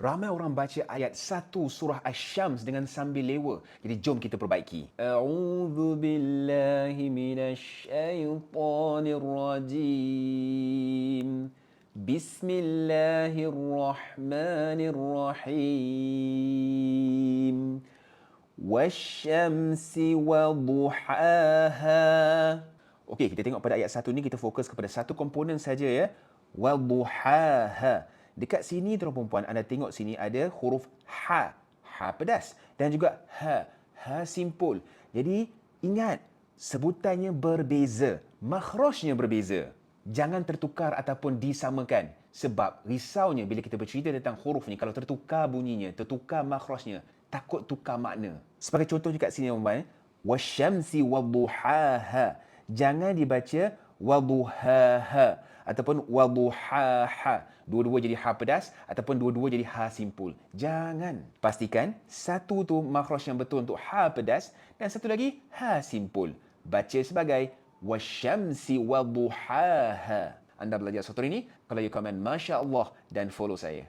Ramai orang baca ayat 1 surah Asy-Syams dengan sambil lewa. Jadi jom kita perbaiki. A'udzu billahi minasyaitonir rajim. Bismillahirrahmanirrahim. Wasyamsi waduhaha. Okey, kita tengok pada ayat 1 ni kita fokus kepada satu komponen saja ya. Waduhaha. Dekat sini tuan perempuan anda tengok sini ada huruf ha. Ha pedas dan juga ha. Ha simpul. Jadi ingat sebutannya berbeza, makhrajnya berbeza. Jangan tertukar ataupun disamakan sebab risaunya bila kita bercerita tentang huruf ni kalau tertukar bunyinya, tertukar makhrajnya, takut tukar makna. Sebagai contoh juga sini perempuan, wasyamsi wadduhaha. Jangan dibaca wadduhaha ataupun waduhaha. Dua-dua jadi ha pedas ataupun dua-dua jadi ha simpul. Jangan. Pastikan satu tu makhraj yang betul untuk ha pedas dan satu lagi ha simpul. Baca sebagai wasyamsi waduhaha. Anda belajar satu ini kalau you komen Masya Allah dan follow saya.